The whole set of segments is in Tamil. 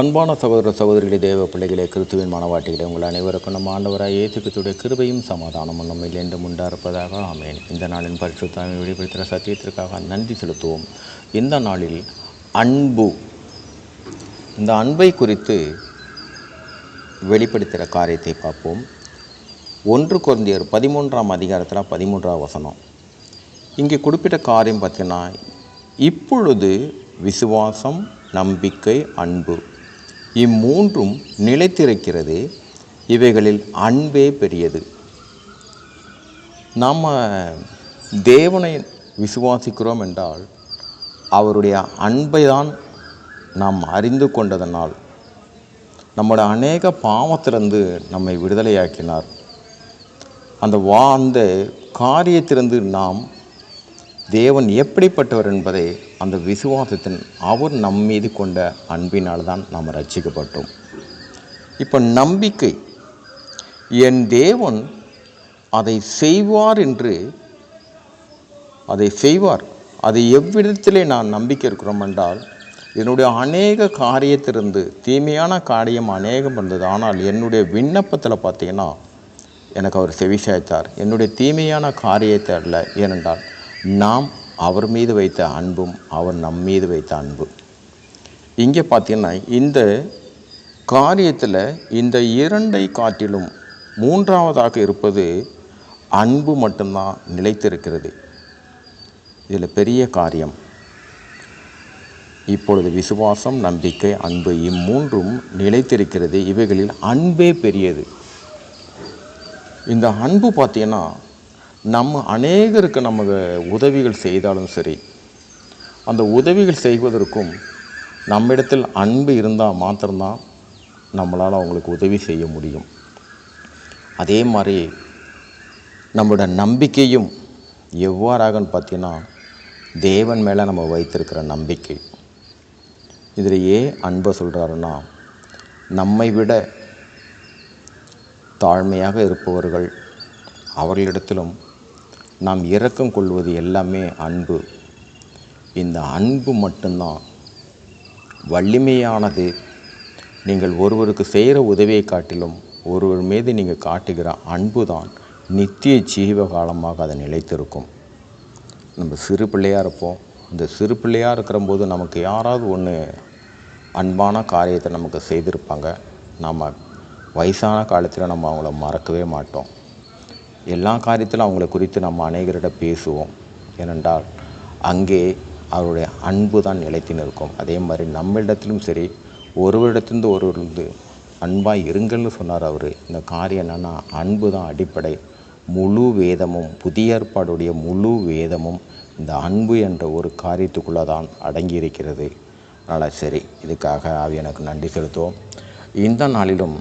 அன்பான சகோதர சகோதரிகளே தேவ பிள்ளைகளே கிறிஸ்துவின் மனவாட்டிகளே உங்கள் அனைவருக்கும் நம்ம ஆண்டவராக இயேசுக்கத்துடைய கிருபையும் சமாதானமும் நம்ம என்றும் உண்டாயிருப்பதாக ஆமேன். இந்த நாளின் பரிசுத்தாமை வெளிப்படுத்துகிற சத்தியத்திற்காக நன்றி செலுத்துவோம். இந்த நாளில் அன்பு இந்த அன்பை குறித்து வெளிப்படுத்துகிற காரியத்தை பார்ப்போம். ஒன்று குழந்தையர் பதிமூன்றாம் அதிகாரத்தில் பதிமூன்றாம் வசனம். இங்கே குறிப்பிட்ட காரியம் பார்த்தீங்கன்னா இப்பொழுது விசுவாசம் நம்பிக்கை அன்பு. இம்மூன்றும் நிலைத்திருக்கிறது. இவைகளில் அன்பே பெரியது. நாம் தேவனை விசுவாசிக்கிறோம் என்றால் அவருடைய அன்பை தான் நாம் அறிந்து கொண்டதனால் நம்முடைய அநேக பாவத்திலிருந்து நம்மை விடுதலையாக்கினார். அந்த வா அந்த காரியத்திலிருந்து நாம் தேவன் எப்படிப்பட்டவர் என்பதை அந்த விசுவாசத்தின் அவர் நம் மீது கொண்ட அன்பினால் தான் நாம் ரட்சிக்கப்பட்டோம் இப்போ நம்பிக்கை. என் தேவன் அதை செய்வார் என்று அதை செய்வார். அதை எவ்விதத்திலே நான் நம்பிக்கை இருக்கிறோம் என்றால் என்னுடைய அநேக காரியத்திலிருந்து தீமையான காரியம் அநேகம் இருந்தது ஆனால் என்னுடைய விண்ணப்பத்தில் பார்த்தீங்கன்னா எனக்கு அவர் செவிசாய்த்தார். என்னுடைய தீமையான காரியத்தை அல்ல. ஏனென்றால் நாம் அவர் மீது வைத்த அன்பும் அவர் நம் மீது வைத்த அன்பு. இங்கே பார்த்தீங்கன்னா இந்த காரியத்தில் இந்த இரண்டை காட்டிலும் மூன்றாவதாக இருப்பது அன்பு மட்டும்தான் நிலைத்திருக்கிறது. இதில் பெரிய காரியம். இப்பொழுது விசுவாசம் நம்பிக்கை அன்பு இம்மூன்றும் நிலைத்திருக்கிறது. இவைகளில் அன்பே பெரியது. இந்த அன்பு பார்த்தீங்கன்னா நம்ம அநேகருக்கு நமக்கு உதவிகள் செய்தாலும் சரி அந்த உதவிகள் செய்வதற்கும் நம்மிடத்தில் அன்பு இருந்தால் மாத்திரம்தான் நம்மளால் அவங்களுக்கு உதவி செய்ய முடியும். அதே மாதிரி நம்மளோட நம்பிக்கையும் எவ்வாறாகன்னு பார்த்தீங்கன்னா தேவன் மேலே நம்ம வைத்திருக்கிற நம்பிக்கை. இதில் ஏன் அன்பை சொல்கிறாருன்னா நம்மை விட தாழ்மையாக இருப்பவர்கள் அவர்களிடத்திலும் நாம் இரக்கம் கொள்வது எல்லாமே அன்பு. இந்த அன்பு மட்டும்தான். வலிமையானது. நீங்கள் ஒருவருக்கு செய்கிற உதவியை காட்டிலும் ஒருவர் மீது நீங்கள் காட்டுகிற அன்பு தான் நித்திய ஜீவ காலமாக அதை நிலைத்திருக்கும். நம்ம சிறு பிள்ளையாக இருப்போம். அந்த சிறு பிள்ளையாக இருக்கிறம்போது நமக்கு யாராவது ஒன்று அன்பான காரியத்தை நமக்கு செய்திருப்பாங்க. நம்ம வயசான காலத்தில் நம்ம அவங்கள மறக்கவே மாட்டோம். எல்லா காரியத்திலும் அவங்கள குறித்து நம்ம அநேகரிடம் பேசுவோம். ஏனென்றால் அங்கே அவருடைய அன்பு தான் நிலைத்து நிற்கும். அதே மாதிரி நம்மளிடத்திலும் சரி ஒருவரிடத்திலிருந்து ஒருவரிலிருந்து அன்பாக இருங்கள்னு சொன்னார் அவர். இந்த காரியம் என்னென்னா அன்பு தான் அடிப்படை. முழு வேதமும் புதிய ஏற்பாடுடைய முழு வேதமும் இந்த அன்பு என்ற ஒரு காரியத்துக்குள்ளே தான் அடங்கி இருக்கிறது அதனால் சரி இதுக்காக ஆவி எனக்கு நன்றி செலுத்துவோம். இந்த நாளிலும்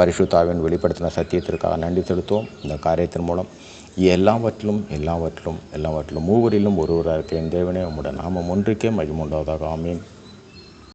பரிசுத்தாவின் வெளிப்படுத்தின சத்தியத்திற்காக நன்றி செலுத்துவோம். இந்த காரியத்தின் மூலம் எல்லாவற்றிலும் எல்லாவற்றிலும் எல்லாவற்றிலும் மூவரிலும் ஒருவராக இருக்கிற தேவனே உம்முடைய நாமம் ஒன்றுக்கே மகிமுண்டாவதாக ஆமீன்.